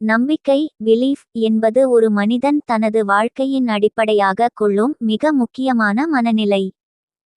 நம்பிக்கை பிலீஃப் என்பது ஒரு மனிதன் தனது வாழ்க்கையின் அடிப்படையாக கொள்ளும் மிக முக்கியமான மனநிலை.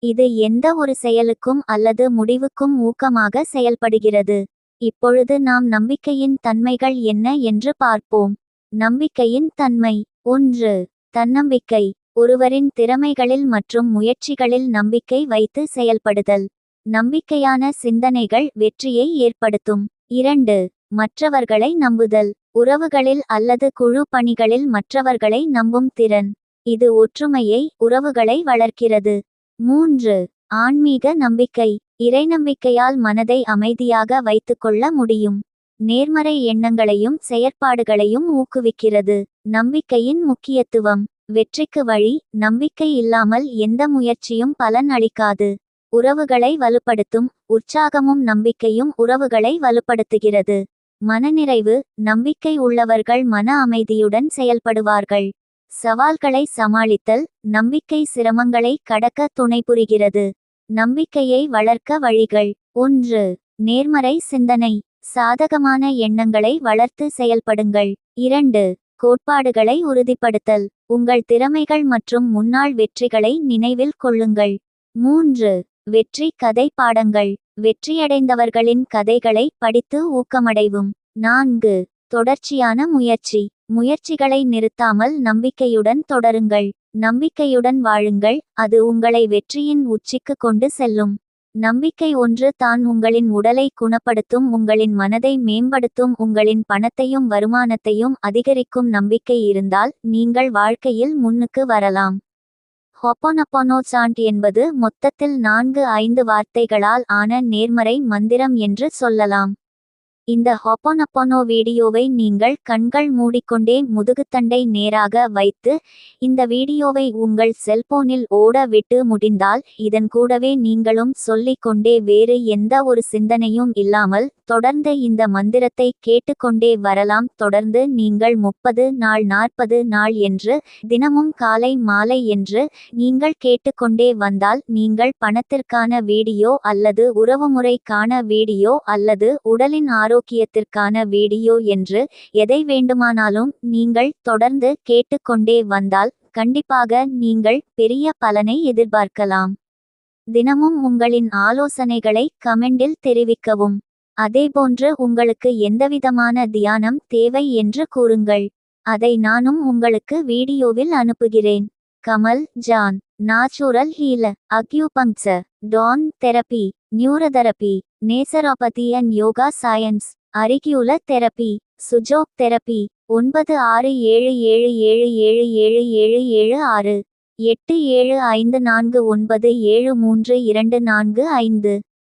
இது எந்த ஒரு செயலுக்கும் அல்லது முடிவுக்கும் ஊக்கமாக செயல்படுகிறது. இப்பொழுது நாம் நம்பிக்கையின் தன்மைகள் என்ன என்று பார்ப்போம். நம்பிக்கையின் தன்மை. ஒன்று. தன்னம்பிக்கை. ஒருவரின் திறமைகளில் மற்றும் முயற்சிகளில் நம்பிக்கை வைத்து செயல்படுதல். நம்பிக்கையான சிந்தனைகள் வெற்றியை ஏற்படுத்தும். இரண்டு. மற்றவர்களை நம்புதல் உறவுகளில் அல்லது குழு பணிகளில் மற்றவர்களை நம்பும் திறன். இது ஒற்றுமையை உறவுகளை வளர்க்கிறது. மூன்று ஆன்மீக நம்பிக்கை. இறைநம்பிக்கையால் மனதை அமைதியாக வைத்துக்கொள்ள முடியும். நேர்மறை எண்ணங்களையும் செயற்பாடுகளையும் ஊக்குவிக்கிறது. நம்பிக்கையின் முக்கியத்துவம். வெற்றிக்கு வழி நம்பிக்கை இல்லாமல் எந்த முயற்சியும் பலன் அளிக்காது. உறவுகளை வலுப்படுத்தும் உற்சாகமும் நம்பிக்கையும் உறவுகளை வலுப்படுத்துகிறது. மனநிறைவு நம்பிக்கை உள்ளவர்கள் மன அமைதியுடன் செயல்படுவார்கள். சவால்களை சமாளித்தல் நம்பிக்கை சிரமங்களை கடக்க துணைபுரிகிறது நம்பிக்கையை வளர்க்க வழிகள். ஒன்று நேர்மறை சிந்தனை. சாதகமான எண்ணங்களை வளர்த்து செயல்படுங்கள். இரண்டு கோட்பாடுகளை உறுதிப்படுத்தல். உங்கள் திறமைகள் மற்றும் முன்னாள் வெற்றிகளை நினைவில் கொள்ளுங்கள். மூன்று வெற்றி கதை பாடங்கள். வெற்றியடைந்தவர்களின் கதைகளை படித்து ஊக்கமடைவும். நான்கு. தொடர்ச்சியான முயற்சி. முயற்சிகளை நிறுத்தாமல் நம்பிக்கையுடன் தொடருங்கள். நம்பிக்கையுடன் வாழுங்கள். அது உங்களை வெற்றியின் உச்சிக்கு கொண்டு செல்லும். நம்பிக்கை ஒன்று தான் உங்களின் உடலை குணப்படுத்தும் உங்களின் மனதை மேம்படுத்தும் உங்களின் பணத்தையும் வருமானத்தையும் அதிகரிக்கும் நம்பிக்கை இருந்தால் நீங்கள் வாழ்க்கையில் முன்னுக்கு வரலாம். ஹொப்பொனொப்பொனோ சாண்ட் என்பது மொத்தத்தில் நான்கு ஐந்து வார்த்தைகளால் ஆன நேர்மறை மந்திரம் என்று சொல்லலாம். இந்த ஹொப்பொனொப்பொனோ வீடியோவை நீங்கள் கண்கள் மூடிக்கொண்டே முதுகுத்தண்டை நேராக வைத்து இந்த வீடியோவை உங்கள் செல்போனில் ஓட விட்டு முடிந்தால் இதன் கூடவே நீங்களும் சொல்லிக்கொண்டே வேறு எந்த ஒரு சிந்தனையும் இல்லாமல் தொடர்ந்து இந்த மந்திரத்தை கேட்டுக்கொண்டே வரலாம். தொடர்ந்து நீங்கள் முப்பது நாள் நாற்பது நாள் என்று தினமும் காலை மாலை என்று நீங்கள் கேட்டுக்கொண்டே வந்தால் நீங்கள் பணத்திற்கான வீடியோ அல்லது உறவுமுறைக்கான வீடியோ அல்லது உடலின் ஆரோக்கியத்திற்கான வீடியோ என்று எதை வேண்டுமானாலும் நீங்கள் தொடர்ந்து கேட்டுக்கொண்டே வந்தால் கண்டிப்பாக நீங்கள் பெரிய பலனை எதிர்பார்க்கலாம். தினமும் உங்களின் ஆலோசனைகளை கமெண்டில் தெரிவிக்கவும். அதேபோன்று உங்களுக்கு எந்தவிதமான தியானம் தேவை என்று கூறுங்கள். அதை நானும் உங்களுக்கு வீடியோவில் அனுப்புகிறேன். Kamal John natural heal acupuncture Don therapy. Neurotherapy naturopathy and yoga science auricular therapy sujok therapy ஒன்பது ஆறு ஏழு ஏழு ஏழு ஏழு ஏழு ஏழு ஏழு ஆறு எட்டு ஏழு ஐந்து நான்கு ஒன்பது ஏழு மூன்று இரண்டு நான்கு ஐந்து.